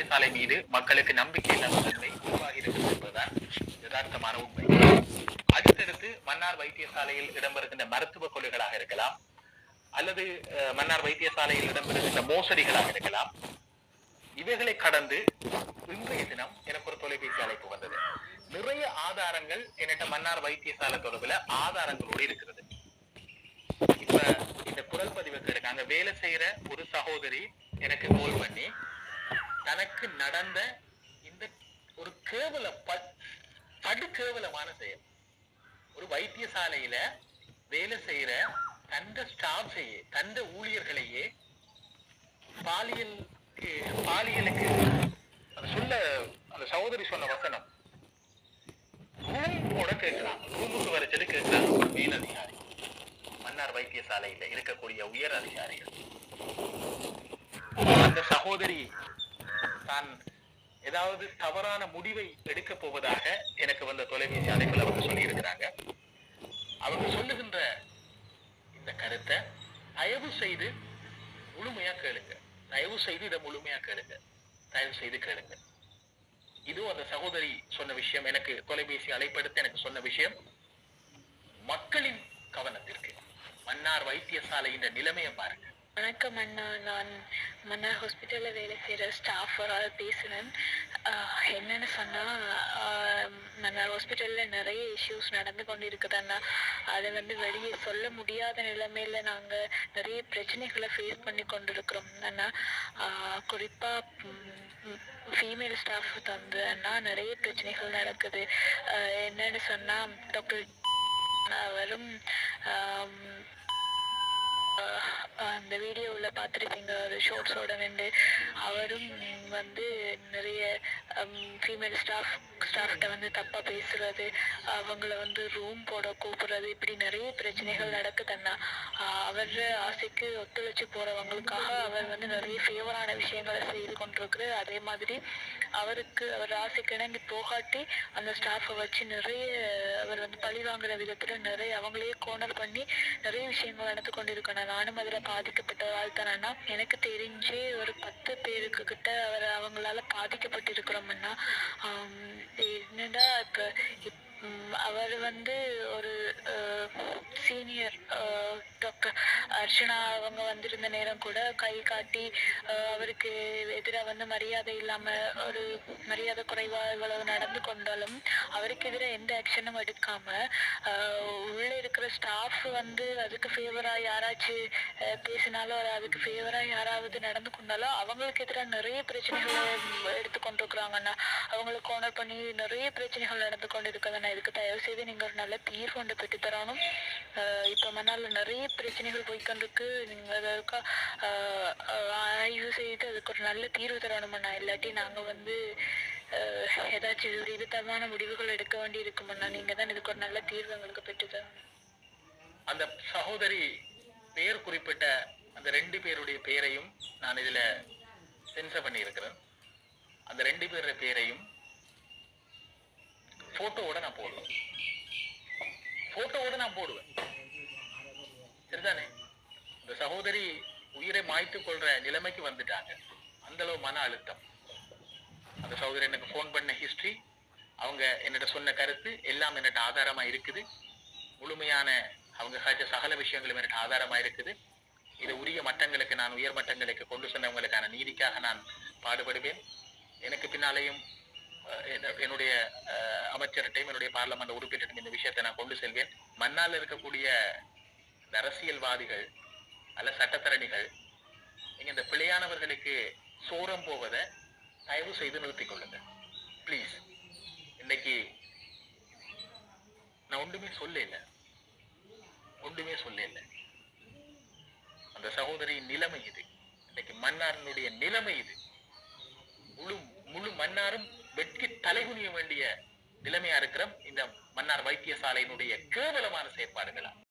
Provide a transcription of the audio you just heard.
வைத்தியசாலை மீது மக்களுக்கு நம்பிக்கை இல்லாத தன்மை உருவாகி இருக்கிறது என்பதுதான் யதார்த்தமான உண்மை. அடுத்தடுத்து மன்னார் வைத்தியசாலையில் இடம்பெறுகின்ற மருத்துவ கொலைகளாக இருக்கலாம் அல்லது மன்னார் வைத்தியசாலையில் இடம்பெறுகின்ற மோசடிகளாக இருக்கலாம். இவைகளை கடந்து இன்றைய தினம் எனக்கு ஒரு தொலைபேசி அழைப்பு வந்தது. நிறைய ஆதாரங்கள் என்கிட்ட மன்னார் வைத்தியசாலை தொடர்பில் ஆதாரங்களோடு இருக்கிறது. இப்ப இந்த குரல் பதிவு கேடுங்க வேலை செய்யற ஒரு சகோதரி எனக்கு கோல் பண்ணி தனக்கு நடந்த இந்த ஒரு கேவல ப- படு கேவலமான செயல். ஒரு வைத்தியசாலையில வேலை செய்யற தந்த ஸ்டாஃபையே தந்த ஊழியர்களையே பாலியல் பாலியலுக்கு அந்த சொல்ல அந்த சகோதரி சொன்ன வசனம். ரூம் கூட கேட்கிறான் ரூமுக்கு வர சொல்லி கேட்கிறான் ஒரு மேல் அதிகாரி. மன்னார் வைத்தியசாலையில இருக்கக்கூடிய உயர் அதிகாரிகள். அந்த சகோதரி தான் ஏதாவது தவறான முடிவை எடுக்க போவதாக எனக்கு வந்த தொலைபேசி அழைப்பில் அவங்க சொல்லியிருக்கிறாங்க. அவங்க சொல்லுகின்ற இந்த கருத்தை தயவு செய்து முழுமையா கேளுங்க. தயவு செய்து இதை முழுமையா கேளுங்க. தயவு செய்து கேளுங்க. இதுவும் அந்த சகோதரி சொன்ன விஷயம் எனக்கு தொலைபேசி அழைப்படுத்த எனக்கு சொன்ன விஷயம். மக்களின் கவனத்திற்கு மன்னார் வைத்தியசாலையின் நிலைமையை பாருங்க. வணக்கம் அண்ணா. நான் மன்னார் ஹாஸ்பிட்டலில் வேலை செய்கிற ஸ்டாஃப் பேசுகிறேன் என்னென்னு என்னன்னு சொன்னால் மன்னார் ஹாஸ்பிட்டலில் நிறைய இஷ்யூஸ் நடந்து கொண்டு இருக்குது அண்ணா. அதை வந்து வெளியே சொல்ல முடியாத நிலைமையில் நாங்கள் நிறைய பிரச்சனைகளை ஃபேஸ் பண்ணி கொண்டு இருக்கிறோம் அண்ணா குறிப்பாக ஃபீமேல் ஸ்டாஃப் வந்து அண்ணா நிறைய பிரச்சனைகள் நடக்குது. என்னன்னு சொன்னால் டாக்டர் அவரும் அந்த வீடியோவில் பார்த்துருப்பீங்க ஒரு ஷோர்ட்ஸோட வந்து அவரும் வந்து நிறைய ஃபீமேல் ஸ்டாஃப் ஸ்டாஃப்கிட்ட வந்து தப்பாக பேசுறது அவங்கள வந்து ரூம் போட கூப்பிடுறது இப்படி நிறைய பிரச்சனைகள் நடக்குதுன்னா அவர் ஆசைக்கு ஒத்துழைச்சு போகிறவங்களுக்காக அவர் வந்து நிறைய ஃபேவரான விஷயங்களை செய்து கொண்டிருக்கிறார். அதே மாதிரி அவருக்கு அவர் ஆசைக்கு இணங்கி போகாட்டி அந்த ஸ்டாஃபை வச்சு நிறைய அவர் வந்து பழி வாங்குற விதத்தில் நிறைய அவங்களே கோனர் பண்ணி நிறைய விஷயங்கள் நடந்து கொண்டிருக்கணும். நானும் அதில் பாதிக்கப்பட்ட ஆள் அண்ணா? எனக்கு தெரிஞ்சு ஒரு பத்து பேருக்கு கிட்ட அவர் அவங்களால பாதிக்கப்பட்டிருக்கிறோம்னா ஆம், என்னடா இப்போ அவர் வந்து ஒரு சீனியர் டாக்டர் அர்ச்சனா அவங்க வந்திருந்த நேரம் கூட கை காட்டி அவருக்கு எதிராக வந்து மரியாதை இல்லாமல் ஒரு மரியாதை குறைவாக இவ்வளவு நடந்து கொண்டாலும் அவருக்கு எதிராக எந்த ஆக்ஷனும் எடுக்காம இருக்கிற ஸ்டாஃப் வந்து அதுக்கு ஃபேவராக யாராச்சும் பேசினாலோ பேசினாலும் அதுக்கு ஃபேவராக யாராவது நடந்து கொண்டாலோ அவங்களுக்கு எதிராக நிறைய பிரச்சனைகளை எடுத்து கொண்டிருக்கிறாங்கண்ணா அவங்களை கோனர் பண்ணி நிறைய பிரச்சனைகள் நடந்து கொண்டு இருக்குதுண்ணா இதுக்கு தயவு செய்து நீங்கள் ஒரு நல்ல தீர்வு ஒன்று பெற்று தரணும். இப்போ மணால நிறைய பிரச்சனைகள் போய்க்கொண்டிருக்கு. நீங்கள் அதற்கு ஆய்வு செய்து அதுக்கு ஒரு நல்ல தீர்வு தரணுமண்ணா இல்லாட்டி நாங்கள் வந்து ஏதாச்சும் ஒரு விதமான முடிவுகள் எடுக்க வேண்டி இருக்குமண்ணா நீங்கள் தான் இதுக்கு ஒரு நல்ல தீர்வு எங்களுக்கு பெற்று தரணும். அந்த சகோதரி பெயர் குறிப்பிட்ட அந்த ரெண்டு பேருடைய பெயரையும் நான் இதுல சென்சர் பண்ணி இருக்கிறேன் அந்த ரெண்டு பேருடைய பெயரையும் போட்டோவோட நான் போடுவேன். போட்டோவோட நான் போடுவேன். சரிதானே? இந்த சகோதரி உயிரை மாய்த்து கொள்ற நிலைமைக்கு வந்துட்டாங்க. அந்த அளவு மன அழுத்தம். அந்த சகோதரி எனக்கு ஃபோன் பண்ண ஹிஸ்ட்ரி அவங்க என்னிட்ட சொன்ன கருத்து எல்லாம் என்னட்ட ஆதாரமா இருக்குது. முழுமையான அவங்க சாய்ச்ச சகல விஷயங்களும் எனக்கு ஆதாரமாக இருக்குது இது உரிய மட்டங்களுக்கு நான் உயர் மட்டங்களுக்கு கொண்டு சென்றவங்களுக்கான நீதிக்காக நான் பாடுபடுவேன். எனக்கு பின்னாலேயும் என்ன- என்னுடைய அமைச்சர்கிட்டையும் என்னுடைய பார்லமெண்ட் உறுப்பினர்கிட்டையும் இந்த விஷயத்தை நான் கொண்டு செல்வேன். மன்னால் இருக்கக்கூடிய இந்த அரசியல்வாதிகள் அல்ல சட்டத்தரணிகள் நீங்கள் இந்த பிழையானவர்களுக்கு சோரம் போவதை தயவு செய்து நிறுத்திக் கொள்ளுங்க. ப்ளீஸ் இன்னைக்கு நான் ஒன்றுமே சொல்லல. ஒன்றுமே சொல்லல. அந்த சகோதரியின் நிலைமை இது. இன்னைக்கு மன்னாரனுடைய நிலைமை இது. முழு முழு மன்னாரும் வெட்கி தலைகுனிய வேண்டிய நிலைமையா இருக்கிற இந்த மன்னார் வைத்தியசாலையினுடைய கேவலமான செயற்பாடுகளா?